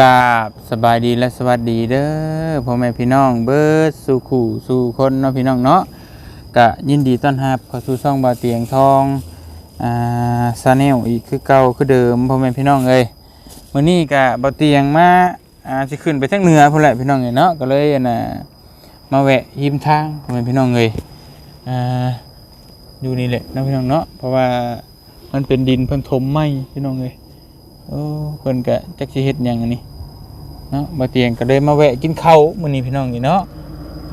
กราบสบายดีและสวัสดีเด้อพ่อแม่พี่น้องเบิร์ดสู่ขู่สู่คนเนาะพี่น้องเนาะกะยินดีต้อนรับเข้าสู่ช่องบาเตียงทองอ่าซาแนลอีกคือเก่าคือเดิมพ่อแม่พี่น้องเอ้ยมื้อนี้กะบาเตียงมาอ่าสิขึ้นไปทางเหนือพุ่นแหละพี่น้องเอ้ยเนาะก็เลยอะมาแวะหิมทางพ่อแม่พี่น้องเอ้ยอ่าอยู่นี่แหละเนาะพี่น้องเนาะเพราะว่ามันเป็นดินเพิ่นถมไหมพี่น้องเอ้ย โอ้เพิ่นก็จักสิเฮ็ดหยังอันนี้เนาะบ่เตียงก็เลยมาแวะกินข้าวมื้อนี้พี่น้องนี่เนาะ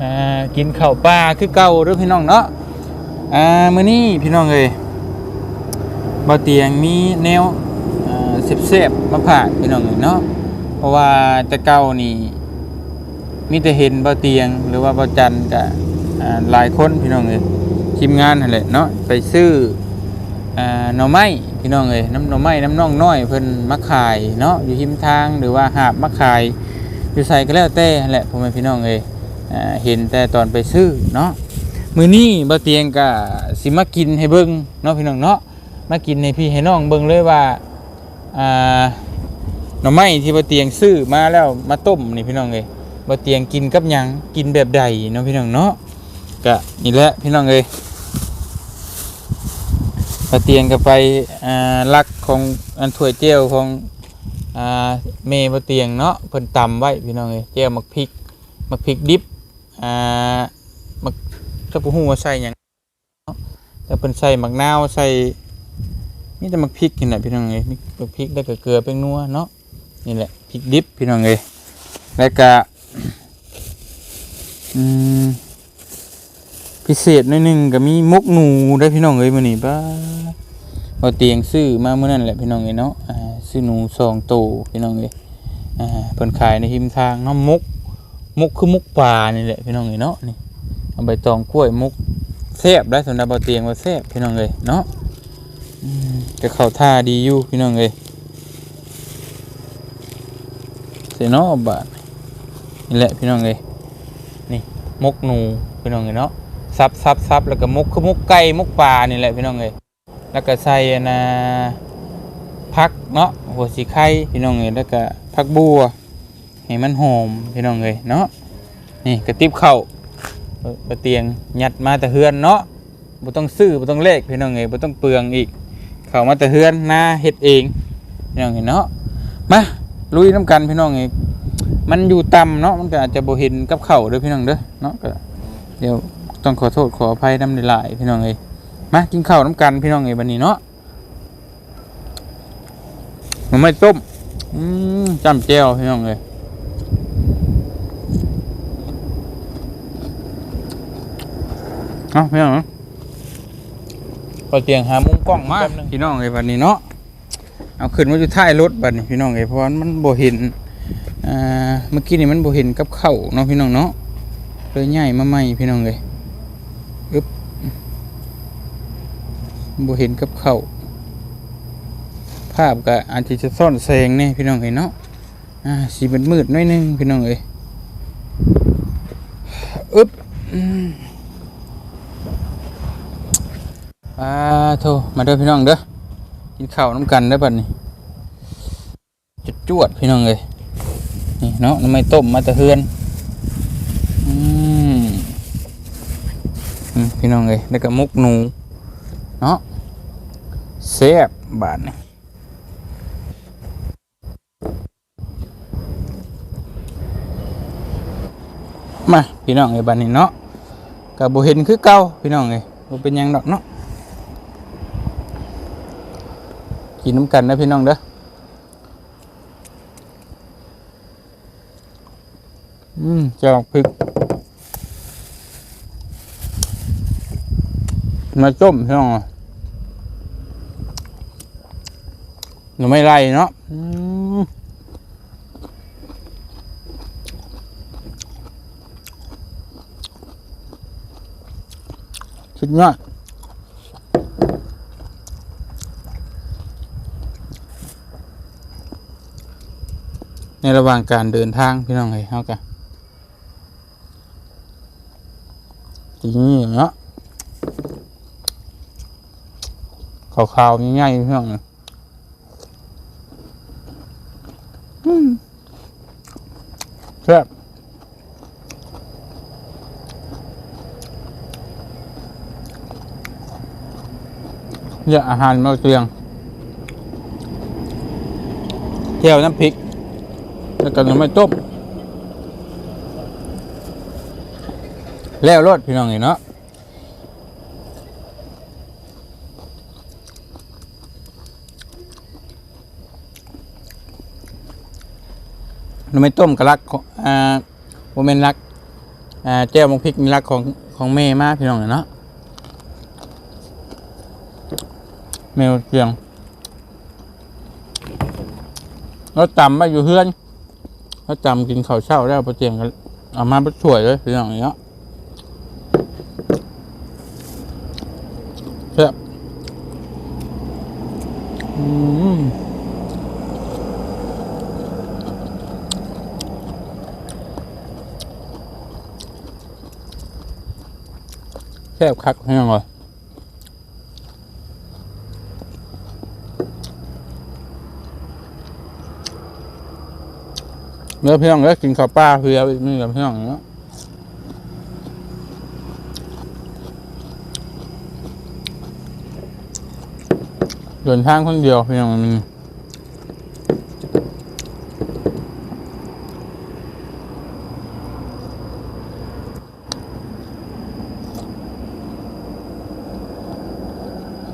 อ่ากินข้าวปลาคือเก่าเด้อพี่น้องเนาะอ่ามื้อนี้พี่น้องเอ้ยบ่เตียงมีแนวอ่าแซ่บๆมาฝากพี่น้องเอ้ยเนาะเพราะว่าแต่เก่านี่มีแต่เห็นบ่เตียงหรือว่าบ่จันก็อ่าหลายคนพี่น้องเอ้ยทีมงานนั่นแหละเนาะไปซื้ออ่าหน่อไม้ พี่น้องเอ้ยน้ำหน่อไม้น้ำน่องน้อยเพิ่นมาขายเนาะอยู่หิมทางหรือว่าหาบมาขายอยู่ใส่ก็แล้วแต่แหละพ่อแม่พี่น้องเอ้ยเห็นแต่ตอนไปซื้อเนาะมื้อนี้บ่เตียงก็สิมากินให้เบิ่งเนาะพี่น้องเนาะมากินให้พี่ให้น้องเบิ่งเลยว่าอ่าหน่อไม้ที่บ่เตียงซื้อมาแล้วมาต้มนี่พี่น้องเอ้ยบ่เตียงกินกับหยังกินแบบใดเนาะพี่น้องเนาะก็นี่แหละพี่น้องเอ้ย ปเตียงก็ไปอ่าลักของอันถ้วยเจียวของอ่าเมย์ปเตียงเนาะเพิ่นตำไว้พี่น้องเอ้ยเจียวมักพริกมักพริกดิบอ่ามักถ้าผู้ฮู้ว่าใส่หยังเนาะแล้วเพิ่นใส่มักนาวใส่มีแต่มักพริกนี่แหละพี่น้องเอ้ยมักพริกแล้วก็เกลือเป็นนัวเนาะนี่แหละพริกดิบพี่น้องเอ้ยแล้วก็อืม พิเศษหน่อยหนึงก็มีมกหนูได้พี่น้องเอ้ยมื้อนี้ป้าเอาเตียงซื้อมามื้อนั้นแหละพี่น้องเอ้ยเนาะอ่าซื้อหนูสองตัวพี่น้องเอ้ยอ่าเพิ่นขายในหิมทางเนาะมกมกคือมกป่านี่แหละพี่น้องเอ้ยเนาะนี่เอาใบตองกล้วยมกแซ่บได้สำหรับเอาเตียงว่าแซ่บพี่น้องเอ้ยเนาะอืมก็เข้าท่าดีอยู่พี่น้องเอ้ยเสียเนาะบาทนี่แหละพี่น้องเอ้ยนี่มกหนูพี่น้องเอ้ยเนาะ ซับซับซับแล้วก็มุกคือมุกไก่มุกปลานี่แหละพี่น้องเอ้ยแล้วก็ใส่นนะพักเนาะหัวสีไข่พี่น้องเอ้ยแล้วก็พักบัวให้มันหอมพี่น้องเอ้ยเนาะนี่กระติบเข่าวเอ่อกระเตียงยัดมาแต่เฮือนเนาะบ่ต้องซื้อบ่ต้องเลขพี่น้องเอ้ยบ่ต้องเปลืองอีก เข้ามาแต่เฮือนหน้าเฮ็ดเองพี่น้องเอ้ยเนาะมาลุยน้ำกันพี่น้องเอ้ยมันอยู่ต่ำเนาะมันก็อาจจะบ่เห็นกับเข้าเด้อพี่น้องเด้อเนาะก็เดี๋ยว ต้องขอโทษขออภัยน้ำหลายพี่น้องเอ้ยมากินข้าวน้ำกันพี่น้องเอ้ยวันนี้เนาะมันไม่ต้มอืมจำเจียวพี่น้องเอ้ยเอาพี่น้องเนาะพอเตียงหามุมกล้องมาพี่น้องเอ้ยวันนี้เนาะเอาขึ้นมาอยู่ท้ายรถบัดนี้พี่น้องเอ้ยเพราะว่ามันโบเห็นอ่าเมื่อกี้นี่มันโบเห็นกับเข้าเนาะพี่น้องเนาะเลยใหญ่มาใหม่พี่น้องเอ้ย บ่เห็นกับเขาภาพก็อาจจะซ่อนแสงนี่พี่น้องเห็นเนาะอ่าสีมืดมืดน้อยนึงพี่น้องเอ้ยอึ๊บอ่าโทมาเด้อพี่น้องเด้อกินข้าวน้ำกันได้อบัดนี้จุดจวดพี่น้องเอ้ยนี่เนาะน้ำไม่ต้มมาต่เฮือนอืมอืมพี่น้องเอ้ยแล้วก็มุกหนู เนาะเสียบบาทนี่มาพี่น้องไอ้บานนี้เนาะกับโบเห็นคือเก่าพี่น้องไอ้บ่เป็นยังดอกเนาะกินน้ำกันนะพี่น้องเด้ออืมเจ้าพริกมาต้มพี่น้อง อะหนูไม่ไล่เนาะสุดยอดในระหว่างการเดินทางพี่น้องเฮ้ยเฮากันทีนี้เนาะขาวๆง่ายๆพี่น้องอืม แซ่บเนี่ยอาหารมาเตียงเที่ยวน้ำพริก แล้วก็น้ำไม่ต้มแล้วรสพี่น้องนี่เนาะ น้ำไม่ต้มกะลักของอ่าโมเมนรักอ่าแจ้วมงพริกมีรักของของแม่มากพี่น้องเนาะเมลเพียงเราจำมาอยู่เฮือนเราจำกินข้าวเช้าแล้วพอเจียงกันเอามาไปช่วยเลยพี่น้องเนาะแซ่บอืม ซ่บคักให้ยังไงเนื้อเพียงแล้วกินข้าวปลาเพียอีกนี่กับเพียงเนาะเดินทางคนเดียวเพียงมัน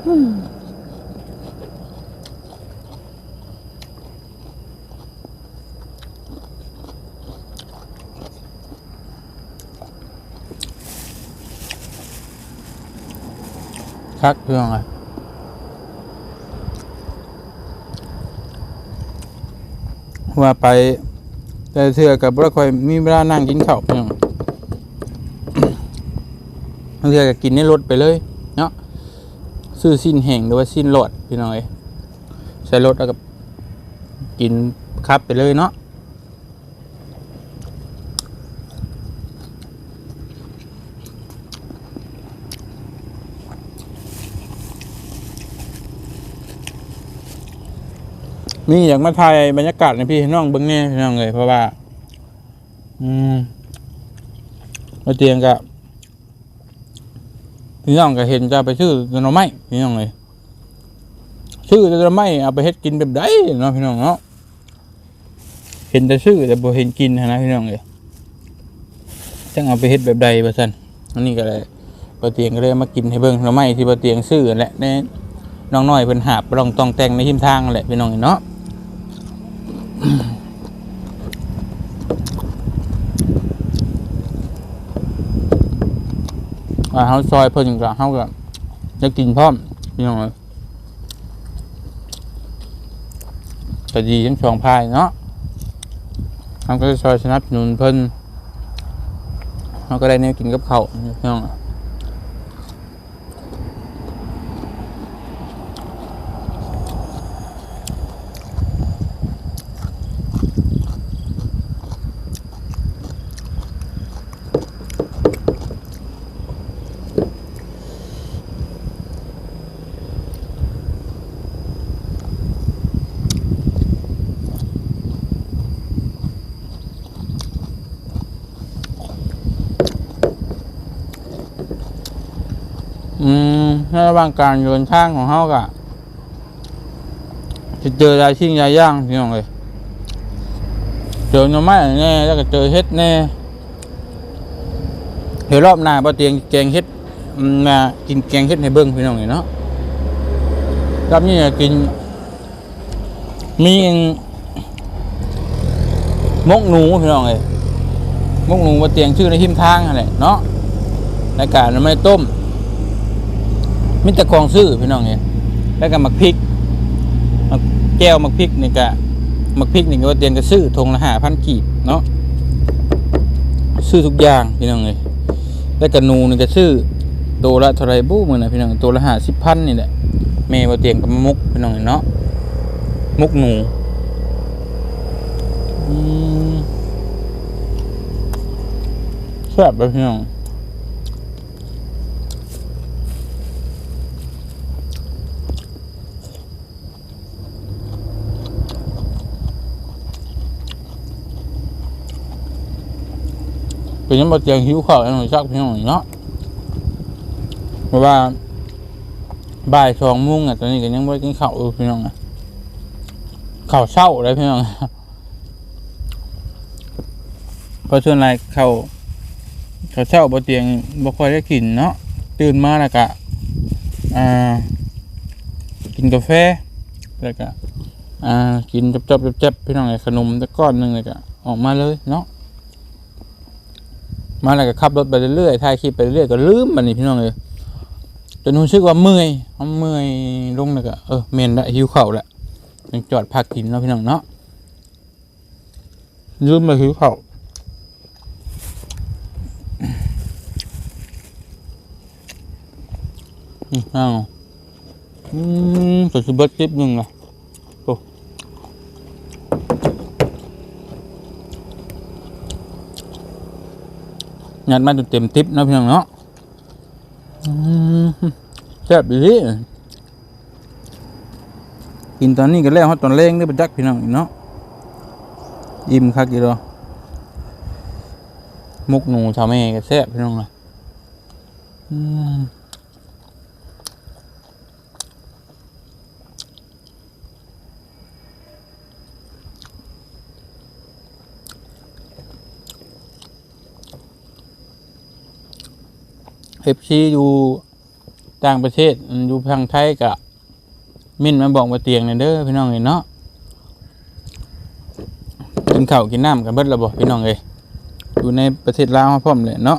คักเพียงอะไรว่าไป แต่เทื่อกับบ่ค่อยมีเวลานั่งกินข้าวเพียงบางเทื่อก็กินในรถไปเลย ซื้อสิ้นแห้งหรือว่าสิ้นหลอดพี่น้องเอ้ยใส่รถแล้วก็กินคับไปเลยเนาะมีอย่ากมาถ่ายบรรยากาศในพี่น้องเบิ้งแน่พี่น้องเลยเพราะว่า อืมมาเตียงกับ พี่น้องก็เห็นจะไปชื่อต้นไม้พี่น้องเลยชื่อต้นไม้เอาไปเฮ็ดกินแบบใดเนาะพี่น้องเนาะเห็นแต่ชื่อแต่บ่เห็นกินนะพี่น้องเลยจังเอาไปเฮ็ดแบบใดบ่ซั่นอันนี้ก็เลยปาเตียงก็เลยมากินให้เบิ่งต้นไม้ที่ปาเตียงซื้ออันแหละแน่น้องน้อยเพิ่นหาบลองตองแต่งในทิมทางอันแหละพี่น้องเนาะ ว่าเฮาซอยเพิ่นก็เฮาก็จะกินพร้อมพี่น้องก็ดีทั้งสองพายเนาะเฮาก็จะซอยสนับสนุนเพิ่นเฮาก็ได้แนวกินกับเขาพี่น้องอืมใน ระหว่างการเดินทางของเฮาก็จะเจอหลายสิ่งหลายย่างพี่น้องเอ้ยเจอหน่อไม้แน่แล้วก็เจอเฮ็ดแน่เดี๋ยวรอบหน้าบ่เตียงแกงเฮ็ดมากินแกงเฮ็ดให้เบิ่งพี่น้องเอ้ยเนาะรอบนี้กิน มีมกหนูพี่น้องเอ้ยมกหนูบ่เตียงชื่อในทิมทางนั่นแหละเนาะรายการหน่อไม้ต้ม มิตรกองซื้อพี่น้องเนี่ยแล้วก็มักพริกมักแก้วมักพริกนี่ก็มักพริกนี่ก็เตียนก็ซื้อทงละห้าพันกีบเนาะซื้อทุกอย่างพี่น้องเลยแล้วก็หนูนี่ก็ซื้อตัวละเท่าไรบู้มือนะพี่น้องตัวละห้าสิบพันนี่แหละแม่ว่าเตียงก็มามุกพี่น้องเนาะมุกหนูแซ่บเลยพี่น้อง เป็นยังบ่เตียงหิวข้าวอันนี้จักพี่น้องเนาะเพราะว่าบ่ายสองโมงอะตอนนี้ก็ยังได้กินข้าวอยู่พี่น้องอะข้าวเช้าเลยพี่น้องเพราะส่วนไรข้าวข้าวเช้าบ่เตียงบ่ค่อยได้กินเนาะตื่นมาแล้วก็อ่ากินกาแฟแล้วก็อ่ากินจับๆจับพี่น้องไอ้ขนมตะก้อนหนึ่งเลยก็ออกมาเลยเนาะ มาแล้วก็ขับรถไปเรื่อยๆถ่ายคลิปไปเรื่อยๆก็ลืมบัดนี้พี่น้องเลยจนรู้สึกว่าเมื่อยเอาเมื่อยลงแล้วก็เออเมนละหิวเข้าละยังจอดพักกินเนาะพี่น้องเนาะลืมไปหิวเข้าอืมอ้าวอืมตัวสิเบิดคลิปหนึ่งละ งัดมาจนเต็มทิปนะพี่น้องเนาะแซ่บดีกินตอนนี้ก็แล้วฮอดตอนเล้งได้ไปจักพี่น้องเนาะอิ่มคักอีรอมุกหนูชาวแม่ก็แซ่บพี่น้องเลยอืม อฟซีอยู่ต่างประเทศอยู่ทางไทยกะมินมาบอกมาเตียงเนี่ยเด้อพี่น้องเห็นเนาะกินข้าวกินน้ำกันเบิดและบ่พี่น้องเอ้ยอยู่ในประเทศลาวเราพร้อมเลยเนาะ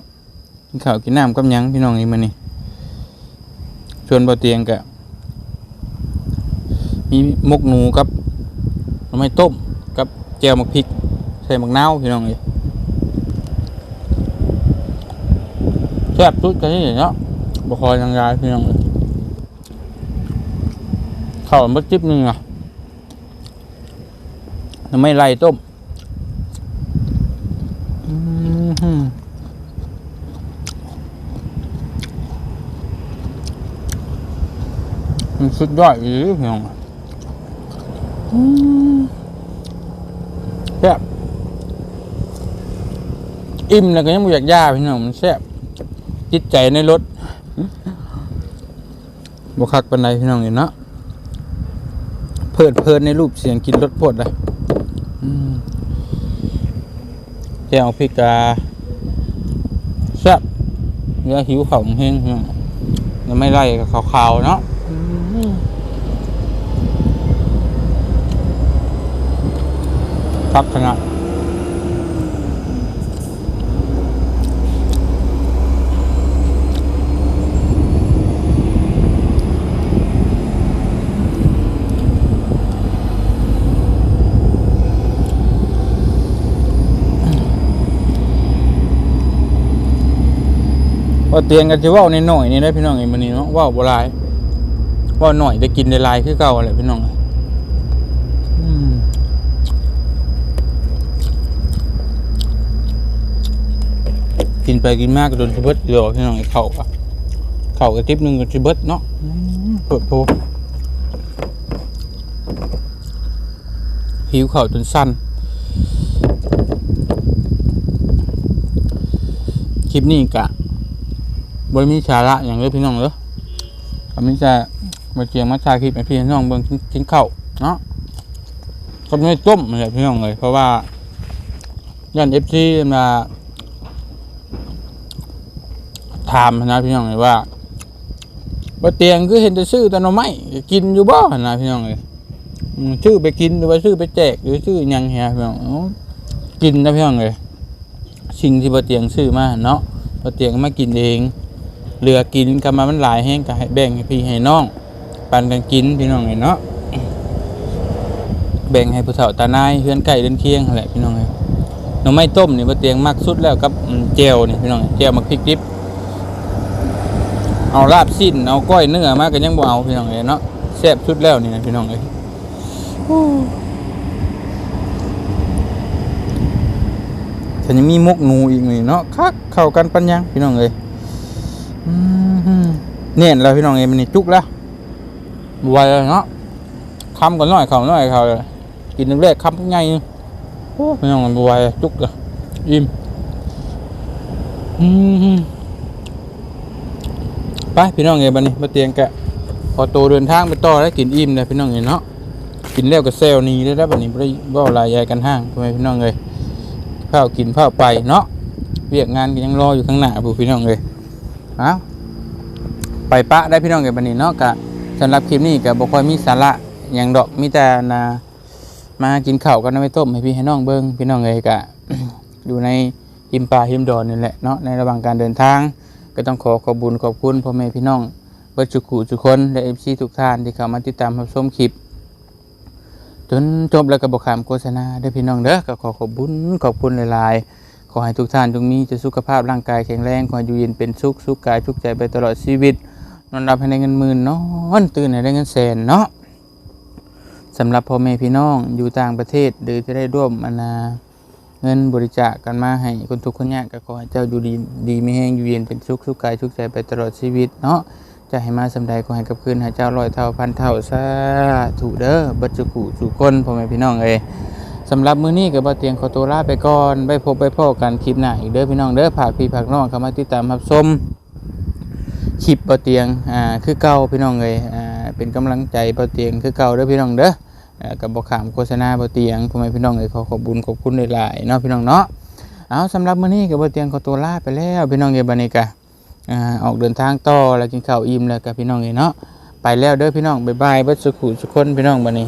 กินข้าวกินน้ำกับยังพี่น้องนี่มื้อนี้ชวนบ่เตียงกะมีมกหนูกับไม้ต้มกับแจ่วหมักพริก ใส่หมักนาวพี่น้องเอ้ย ซ่บสุดกันนี่เนาะบคอยทางยายเพี่น้องเอ้ยข้าวมัดจิ๊บนึงอะน้ำไม่ไล่ต้มมันสุดยอดอยู่พี่น้องแซ่บอิ่มแล้วก็ยังบ่อยากย่าพี่น้องมันแซ่บ จิตใจในรถบคักปันไดพี่น้องเห็นเนาะเพลิดเพลินในรูปเสียงกินรถพดเลยแก้วพิกาแซ่บเนื้อหิวของเฮงพี่น้องยังไม่ไล่ขาวๆเนาะครับขนาด ว่าเตียงกันจะว่าในหน่อยนี่ได้พี่น้องไอ้มันนี่เนาะว่าบ่หลายว่าหน่อยได้กินได้หลายคือเก่าแหละพี่น้องกินไปกินมากก็โดนชิเบิดเดียวพี่น้องไอ้เข่าอะเข่ากระติบหนึ่งก็ชิเบิดเนาะเปิดโพหิวเข่าจนสั้นคลิปนี้กะ บริมีสาระอย่างเลยพี่น้องเด้อคำนี้จะมาเกียงมาชาคลิปให้พี่น้องเบิ่งกินข้าวเนาะก็ไม่ต้มอะไรพี่น้องเลย เพราะว่าย่านเอฟซีมาถามนะพี่น้องเลยว่าบ่เตียงคือเห็นแต่ซื้อแต่หน่อไม้กินอยู่บ่นะพี่น้องเลยซื้อไปกินหรือว่าซื้อไปแจกหรือซื้อยังเฮียพี่น้องกินนะพี่น้องเลยสิ่งที่บ่เตียงซื้อมาเนาะบ่เตียงมากินเอง เหลือกินกันมามันหลายแห้งก็ให้แบ่งให้พี่ให้น้อง ปันกันกินพี่น้องไงเนาะแบ่งให้ผู้เฒ่าตานายเฮือนไก่เดินเคียงแหละพี่น้องไงหน่อไม้ต้มนี่บ่เตียงมักสุดแล้วกับอืมแจ่วนี่พี่น้องแจ่วมักพริกดิบเอาลาบสิ้นเอาก้อยเนื้อมาก็ยังบ่เอาพี่น้องเอ้ยเนาะแซ่บสุดแล้วนี่นะพี่น้องเอ้ยถ้ายังมีมกหนูอีกนี่เนาะคักเข้ากันปัญญังพี่น้องเอ้ย เนี่ยเราพี่น้องเอ็มนี่จุกแล้วบไวแล้วเนาะคำก่อนหน่อยเขาหน่อยเขากินนึงแรกคำง่ายนึงพี่น้องบไวจุกเลยอิ่มอืมไปพี่น้องเอ้ยบัดนี้มาเตียงแกพอโตเดินทางไปต่อแล้วกินอิ่มเลยพี่น้องเอ้ยเนาะกินแล้วก็เซลนี้ได้แล้วบัดนี้บ่ได้บ่ลายยายกันห้างพ่อแม่พี่น้องเอ้ยข้าวกินข้าวไปเนาะเวียกงานก็ยังรออยู่ข้างหน้าผู้พี่น้องเอ้ยอ้า ไปปะได้พี่น้องเอ้ยบัดนี้เนาะกะสำหรับคลิปนี้ก็บ่ค่อยมีสาระหยังดอกมีแต่นามากินข้าวกันเอาไว้ต้มให้พี่ให้น้องเบิ่งพี่น้องเอ้ยกะอยู่ในหิมป่าหิมดอนนี่แหละเนาะในระหว่างการเดินทาง ก็ต้องขอขอบคุญขอบคุณพ่อแม่พี่น้องเบิดจุกุทุคนและเอฟซีทุกท่านที่เข้ามาติดตามรับชมคลิป จนจบแล้วก็บอกขามโฆษณาด้อพี่น้องเด้อก็ขอขอบคุญขอบคุณหลายๆ ขอให้ทุกท่านจงมีจะสุขภาพร่างกายแข็งแรงขอให้อยู่เย็นเป็นสุขสุขกายสุขใจไปตลอดชีวิต นอนรับให้ได้เงินหมื่นนอนตื่นให้ได้เงินแสนเนาะสำหรับพ่อแม่พี่น้องอยู่ต่างประเทศหรือจะได้ร่วมอนาเงินบริจาคกันมาให้คนทุกข์คนยากก็ขอให้เจ้าอยู่ดีดีไม่แห้งอยู่เย็นเป็นสุขสุขกายสุขใจไปตลอดชีวิตเนาะจะให้มาสำใดขอให้กับคืนให้เจ้าร้อยเท่าพันเท่าสาธุเด้อบัจจุกุสู่คนพ่อแม่พี่น้องเอ้ยสำหรับมื้อนี้ก็บ่เตียงขอตัวลาไปก่อนไปพบไปพ่อกันคลิปหน้าอีกเด้อพี่น้องเด้อฝากพี่ฝากน้องเข้ามาติดตามรับชม คลิปบ่เตียงอ่าคือเก่าพี่น้องเอ้ยอ่าเป็นกำลังใจบ่เตียงคือเก่าเด้อพี่น้องเด้อกับบขามโฆษณาบเตียงพ่อแม่พี่น้องเอ้ยขอขอบุญขอบคุณหลายๆเนาะพี่น้องเนาะเอาสำหรับมื้อนี้กับบเตียงขอตัวลาไปแล้วพี่น้องเอ้ยบัดนี้กะอ่าออกเดินทางต่อแล้วกินข้าวอิ่มแล้วกับพี่น้องเอ้ยเนาะไปแล้วเด้อพี่น้องบ๊ายบายเบิดสุขุสุคนพี่น้องบัดนี้